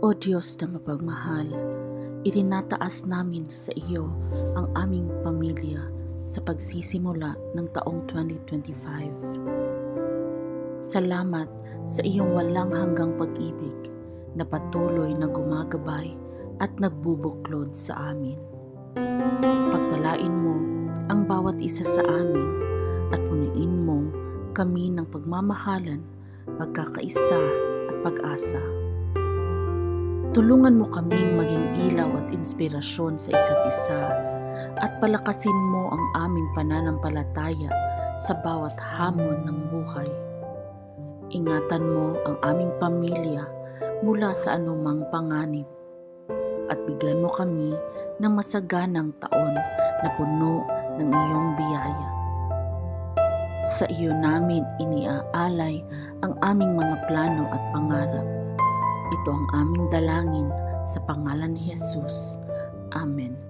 O Diyos na mapagmahal, itinataas namin sa iyo ang aming pamilya sa pagsisimula ng taong 2025. Salamat sa iyong walang hanggang pag-ibig na patuloy na gumagabay at nagbubuklod sa amin. Pagpalain mo ang bawat isa sa amin at punuin mo kami ng pagmamahalan, pagkakaisa at pag-asa. Tulungan mo kaming maging ilaw at inspirasyon sa isa't isa at palakasin mo ang aming pananampalataya sa bawat hamon ng buhay. Ingatan mo ang aming pamilya mula sa anumang panganib at bigyan mo kami ng masaganang taon na puno ng iyong biyaya. Sa iyo namin iniaalay ang aming mga plano at pangarap. Ito ang aming dalangin sa pangalan ni Jesus. Amen.